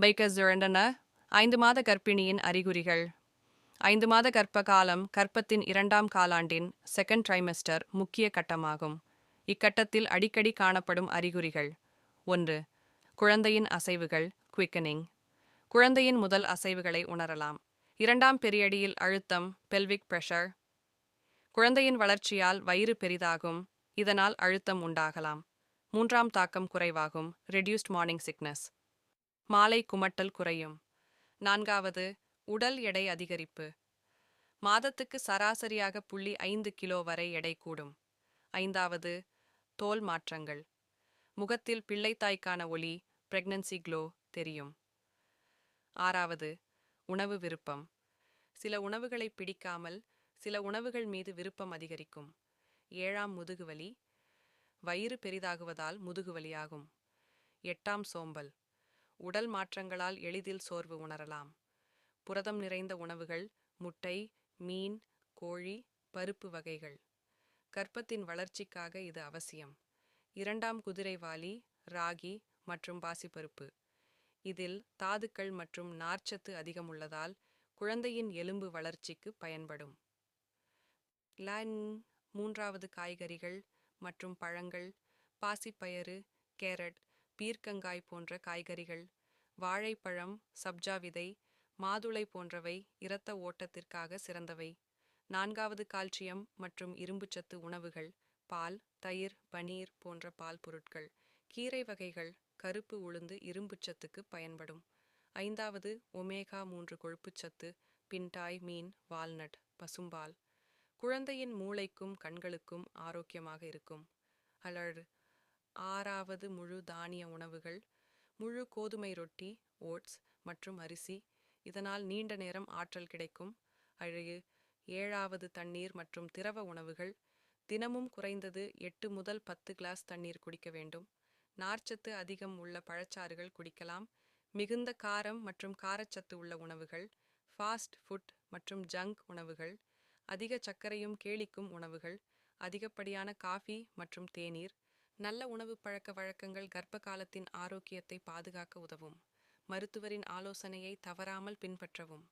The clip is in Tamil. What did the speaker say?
பைக்கர்ஸ் இரண்டன ஐந்து மாத கர்ப்பிணியின் அறிகுறிகள். ஐந்து மாத கர்ப்ப காலம் கர்ப்பத்தின் இரண்டாம் காலாண்டின் செகண்ட் ட்ரைமெஸ்டர் முக்கிய கட்டமாகும். இக்கட்டத்தில் அடிக்கடி காணப்படும் அறிகுறிகள். ஒன்று குழந்தையின் அசைவுகள் குவிக்கனிங் குழந்தையின் முதல் அசைவுகளை உணரலாம். இரண்டாம் பெரியடியில் அழுத்தம் பெல்விக் பிரஷர் குழந்தையின் வளர்ச்சியால் வயிறு பெரிதாகும் இதனால் அழுத்தம் உண்டாகலாம். மூன்றாம் தாக்கம் குறைவாகும் ரெடியூஸ்ட் மார்னிங் சிக்னஸ் மாலை குமட்டல் குறையும். நான்காவது உடல் எடை அதிகரிப்பு. மாதத்துக்கு சராசரியாக புள்ளி ஐந்து கிலோ வரை எடை கூடும். ஐந்தாவது தோல் மாற்றங்கள். முகத்தில் பிள்ளைத்தாய்க்கான ஒளி பிரெக்னன்சி க்ளோ தெரியும். ஆறாவது உணவு விருப்பம். சில உணவுகளை பிடிக்காமல் சில உணவுகள் மீது விருப்பம் அதிகரிக்கும். ஏழாம் முதுகுவலி வயிறு பெரிதாகுவதால் முதுகுவலியாகும் எட்டாம் சோம்பல். உடல் மாற்றங்களால் எளிதில் சோர்வு உணரலாம். புரதம் நிறைந்த உணவுகள் முட்டை மீன் கோழி பருப்பு வகைகள். கர்ப்பத்தின் வளர்ச்சிக்காக இது அவசியம். இரண்டாம் குதிரைவாலி ராகி மற்றும் பாசிப்பருப்பு. இதில் தாதுக்கள் மற்றும் நார்ச்சத்து அதிகம் உள்ளதால் குழந்தையின் எலும்பு வளர்ச்சிக்கு பயன்படும். லான் மூன்றாவது காய்கறிகள் மற்றும் பழங்கள் பாசிப்பயறு கேரட் பீர்க்கங்காய் போன்ற காய்கறிகள் வாழைப்பழம் சப்ஜா விதை மாதுளை போன்றவை இரத்த ஓட்டத்திற்காக சிறந்தவை. நான்காவது கால்சியம் மற்றும் இரும்புச்சத்து உணவுகள் பால் தயிர் பனீர் போன்ற பால் பொருட்கள். கீரை வகைகள் கருப்பு உளுந்து இரும்புச்சத்துக்கு பயன்படும். ஐந்தாவது ஒமேகா மூன்று கொழுப்புச்சத்து பின்டாய் மீன் வால்நட் பசும்பால். குழந்தையின் மூளைக்கும் கண்களுக்கும் ஆரோக்கியமாக இருக்கும். அலர் ஆறாவது முழு தானிய உணவுகள் முழு கோதுமை ரொட்டி ஓட்ஸ் மற்றும் அரிசி. இதனால் நீண்ட நேரம் ஆற்றல் கிடைக்கும். அழகு ஏழாவது தண்ணீர் மற்றும் திரவ உணவுகள். தினமும் குறைந்தது எட்டு முதல் பத்து கிளாஸ் தண்ணீர் குடிக்க வேண்டும். நார்ச்சத்து அதிகம் உள்ள பழச்சாறுகள் குடிக்கலாம். மிகுந்த காரம் மற்றும் காரச்சத்து உள்ள உணவுகள். ஃபாஸ்ட் ஃபுட் மற்றும் ஜங்க் உணவுகள். அதிக சர்க்கரையும் கேளிக்கும் உணவுகள். அதிகப்படியான காஃபி மற்றும் தேநீர். நல்ல உணவு பழக்க வழக்கங்கள் கர்ப்ப காலத்தின் ஆரோக்கியத்தை பாதுகாக்க உதவும். மருத்துவரின் ஆலோசனையை தவறாமல் பின்பற்றவும்.